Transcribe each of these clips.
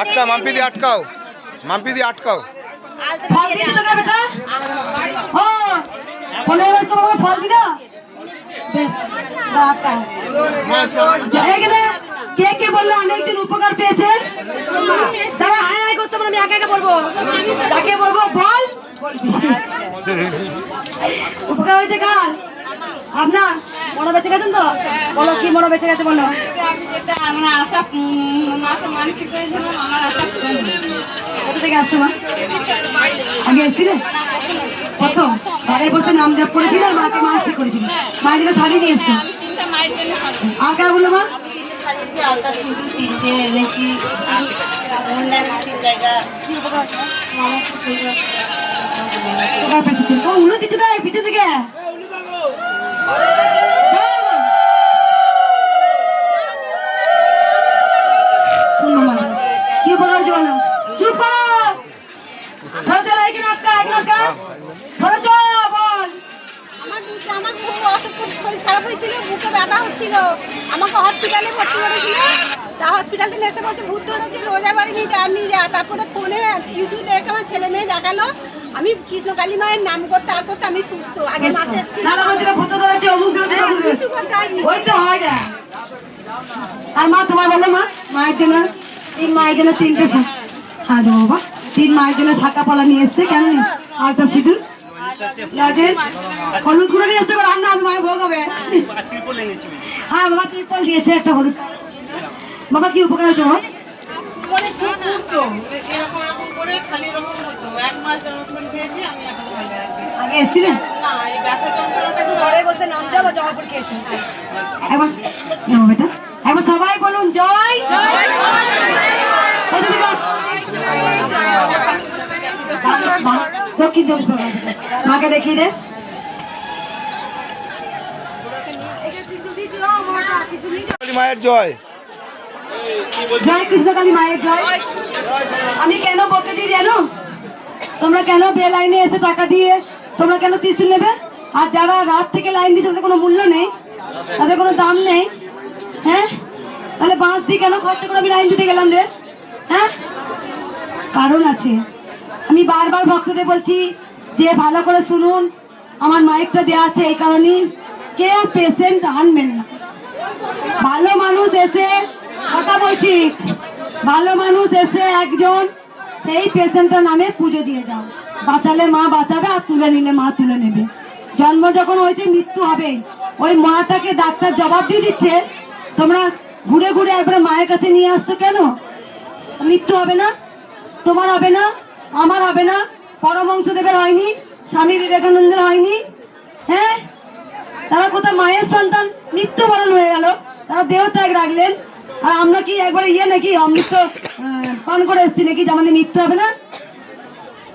আটকা মাম্পি দিয়ে আটকাও মাম্পি দিয়ে আটকাও। কে কে বলল অনেকজন উপকার পেয়েছেন তারা হায়। হায়। করতে আমি একা একা বলব যাকে বলব বল উপকার হয়েছে কার? আপনার মনে বেঁচে গেছেন তো? বলো, কি মনে বেঁচে গেছে বলো। কোথা থেকে আসছো মা? আগে এসেছিলে? প্রথম। ঘরে বসে নাম জপ করেছিল আর শাড়ি নিয়ে এসছো? আর কার বলল মা? তিনটে আলতা সিঁদুর তিনটে লেচি অন্যান্য তিন জায়গা কি উপকার সবার পেছনে থেকে। মা কি উপকার হয়েছে চুপ করো চলো চলো এখানে আটকা এখানে আটকা চলো চলো বল আমার খুব অসুখ শরীর খারাপ হয়েছিল বুকে ব্যথা হচ্ছিল আমাকে হসপিটালে ভর্তি করেছিল তা হসপিটাল থেকে এসে বলছে ভূত ধরেছে রোজা বাড়ি নিয়ে যা নিয়ে যা তারপরে ফোনে ইউটিউব আমার ছেলে মেয়ে দেখাল আমি কৃষ্ণকালী মায়ের নাম করতে আর করতে আমি সুস্থ। আগে মাসে কিছু করতে হয় না। আর মা তোমার বলো মা মায়ের জন্য তিন মায়ের জন্য তিনটে হ্যাঁ বাবা। তিন মায়ের জন্য থাকা পলা নিয়ে এসছে কেন আর তো সিঁদুর। হলুদ গুঁড়ো নিয়ে এসছে রান্না হবে মায়ের ভোগ হবে। হ্যাঁ বাবা ত্রিপল দিয়েছে একটা হলুদ। বাবা কি উপকার হয়েছে বাবা? করে খালি এরকম হতো। এক মাস যন্ত্রণ খেয়েছি আমি এখন ভালো আছি। আগে এসছিলেন? না এই ব্যথা যন্ত্রণাটা ঘরে বসে নাম যাব জমা খেয়েছে একবার যাব বেটা একবার সবাই বলুন জয়! বল। দক্ষিণ চব্বিশ পরগনা মাকে দেখিয়ে দে। কালী মায়ের জয়। জয় কৃষ্ণকালী মায়ের জয়। আমি কেন বকে দিই জানো? তোমরা কেন বে লাইনে এসে টাকা দিয়ে তোমরা কেন ত্রিশুল নেবে? আর যারা রাত থেকে লাইন দিচ্ছে, তাদের কোনো মূল্য নেই, তাদের কোনো দাম নেই হ্যাঁ? তাহলে বাঁশ দিয়ে কেন খরচা করে আমি লাইন দিতে গেলাম রে? হ্যাঁ? কারণ আছে। আমি বারবার ভক্তদের বলছি, যে ভালো করে শুনুন, আমার মাইকটা দেওয়া আছে এই কারণেই। কেউ পেশেন্ট আনবেন না। ভালো মানুষ এসে কথা বলছি। ভালো মানুষ এসে একজন, সেই পেশেন্টের নামে পুজো দিয়ে যাও। বাঁচালে মা বাঁচাবে আর তুলে নিলে মা তুলে নেবে। জন্ম যখন হয়েছে, মৃত্যু হবে। ওই মাটাকে ডাক্তার জবাব দিয়ে দিচ্ছে, তোমরা ঘুরে ঘুরে একবারে মায়ের কাছে নিয়ে আসছো কেন? মৃত্যু হবে না, তোমার হবে না, আমার হবে না পরমংশদেবের হয়নি, স্বামী বিবেকানন্দের হয়নি। হ্যাঁ? তারা কোথায়? মায়ের সন্তান মৃত্যুবরণ হয়ে গেল। তারা দেহ ত্যাগ রাখলেন। আর আমরা কি একবারে ইয়ে নাকি? অমৃত পান করে এসছি নাকি? যে আমাদের মৃত্যু হবে না?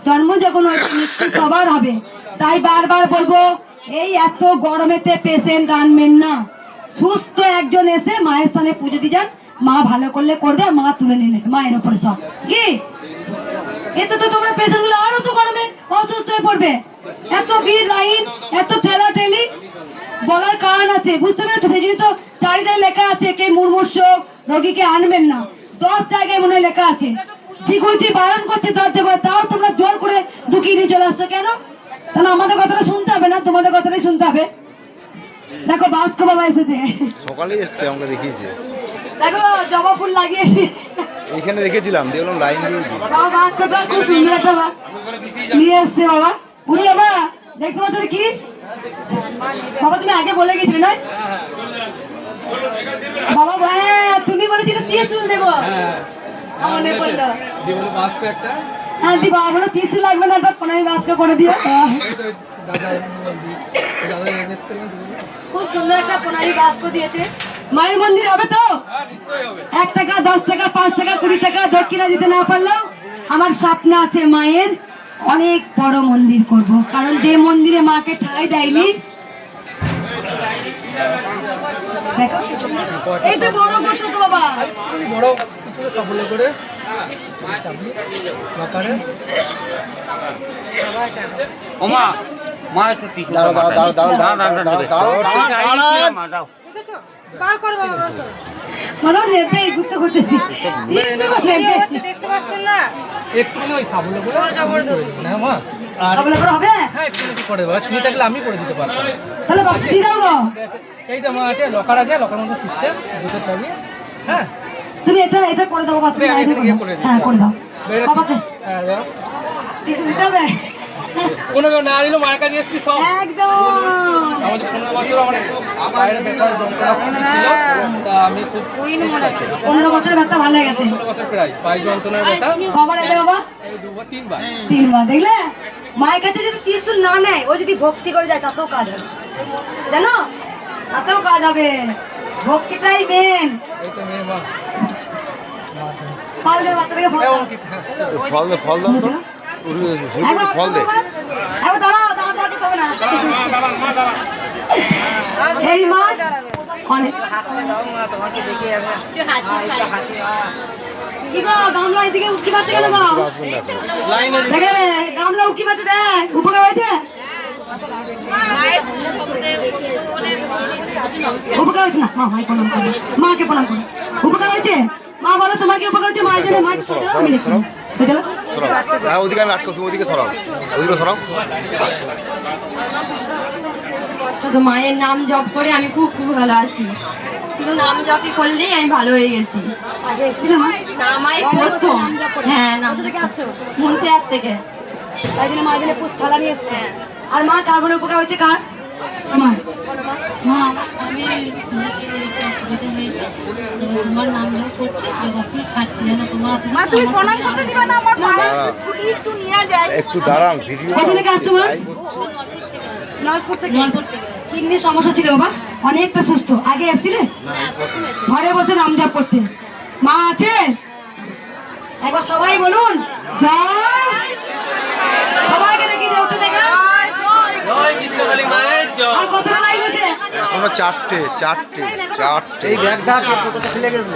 জন্ম যখন হয়েছে, মৃত্যু সবার হবে। তাই বারবার বলব, এই এত গরমেতে পেশেন্ট আনবেন না। সুস্থ একজন এসে মায়ের স্থানে পুজো দিয়ে যান। মা ভালো করলে করবে মা তুলে নিলে, মায়ের ওপরে সব। কি? এতে তো তোমার পেশেন্টগুলো আরও তো গরমে অসুস্থ হয়ে পড়বে। এত ভিড়, লাইন, এত ঠেলা ঠেলি বলার কারণ আছে। বুঝতে পেরেছ? সেই জন্য তো চারিদারে লেখা আছে, কে মুমূর্ষ রোগীকে আনবেন না। দশ জায়গায় মনে হয় লেখা আছে। সিকিউরিটি বারণ করছে দরজা করে তাও তোমরা জোর করে ঢুকিয়ে দিয়ে চলে আসছো কেন? তাহলে আমাদের কথাটা শুনতে হবে না তোমাদের কথাটাই শুনতে হবে। দেখো বাস্ক বাবা এসেছে। সকালেই এসছে আমাকে দেখিয়েছে। দেখো জবা ফুল লাগিয়ে এইখানে রেখেছিলাম দেখলাম লাইন দিয়ে দিই। বাবা বাস্কটা খুব সুন্দর একটা নিয়ে এসছে বাবা। উনি বাবা দেখতে পাচ্ছ কি? বাবা তুমি আগে বলে গেছিলে না বাবা হ্যাঁ তুমি বলেছিলে ত্রিশুল দেবো। আমার মনে পড়ল। জীবনে বাস্ক একটা। হ্যাঁ দি বাবা বলো ত্রিশুল লাগবে না একটা প্রণামী বাস্ক করে দিও। হ্যাঁ। খুব সুন্দর একটা বাস্ক দিয়েছে। মায়ের মন্দির হবে তো? এক টাকা দশ টাকা পাঁচ টাকা কুড়ি টাকা দক্ষিণা দিতে না পারলেও আমার স্বপ্ন আছে মায়ের অনেক বড় মন্দির করব। কারণ যে মন্দিরে মাকে ঠাঁই দেয়নি দেখো কি সুন্দর। এই তো বড় করতো তো বাবা। বড় কিছু সাফল্য করে চাবি বাকারে ওমা মা একটু দাঁড়াও দাঁড়াও দাঁড়াও দাঁড়াও দাঁড়াও, দাঁড়াও দাঁড়াও বার করো বাবা বার করো। মনে হয় নেবে ঘুরতে ঘুরতে দেখতে পাচ্ছেন না? একটুখানি ওই সাবুলে করে না মা। আর তাহলে করে হবে? হ্যাঁ একটু একটু করে দেবো। ছুরি থাকলে আমি করে দিতে পারতাম। তাহলে বাবা দিয়ে দাও গো এইটা মা আছে লকার আছে লকার মতো সিস্টেম দুটো চাবি হ্যাঁ। তুমি এটা এটা করে দাও বাবা তুমি আমি করে দাও। হ্যাঁ করে দাও। বাবাকে। হ্যাঁ দাও। কিছু দিতে হবে? কোনো না দিলেও মায়ের কাছে এসছি সব। একদম। আমাদের পনেরো বছর আমার একটু পায়ের ব্যথা তা আমি খুব পনেরো বছরের ব্যথা ভালো হয়ে গেছে ষোলো বছর প্রায় পায়ে যন্ত্রণার ব্যথা কবার এলে বাবা? দুবার তিনবার। তিনবার দেখলে? মায়ের কাছে যদি ত্রিশুল না নেয় ও যদি ভক্তি করে যায় তাতেও কাজ হবে। জানো? তাতেও কাজ হবে। ভক্তিটাই মেন এই তো মেয়ে মা। ফল দে বাচ্চাটাকে ফল দাও। হ্যাঁ, ফল দাও তো। ফল দে। এই মা গামলা এদিকে উকি পাচ্ছে কেন গামলা উকি পাচ্ছে দেখ উপকার হয়েছে? উপকার না মা মাকে প্রণাম করো। মাকে প্রণাম করো। উপকার হয়েছে? মা বলো তোমার কি উপকার হয়েছে? মায়ের জন্য মাকে সরাও, সরাও, হ্যাঁ ওদিকে আমি আটকাও তুমি ওদিকে সরাও। ওদিকে সরাও। শুধু মায়ের নাম জপ করে আমি খুব খুব ভালো আছি। শুধু নাম জপই করলেই আমি ভালো হয়ে গেছি। আগে এসেছিলে মা না মায়ের প্রথম হ্যাঁ নাম থেকে আসছো? মুন্সিয়ার থেকে। তাই জন্য থালা নিয়ে আর মা কার উপকার হয়েছে কার? মা মা আমি তোমার নাম জপ করছি আর বাপি খাচ্ছি যেন তোমার মা তুমি প্রণাম করতে দিবে না আমার মা একটু নিয়ে যায় একটু দাঁড়ান ভিডিও কোথা থেকে আসছো মা? নলপুর থেকে। কিডনির সমস্যা ছিল বাবা অনেকটা সুস্থ। আগে এসেছিলে? ঘরে বসে নাম জপ করতে। মা আছে? একবার সবাই বলুন জয় সবাইকে দেখি যে উঠে দেখা আর কতটা লাইন আছে এখনও চারটে চারটে চারটে। এই ব্যাগটা ফেলে গেছিল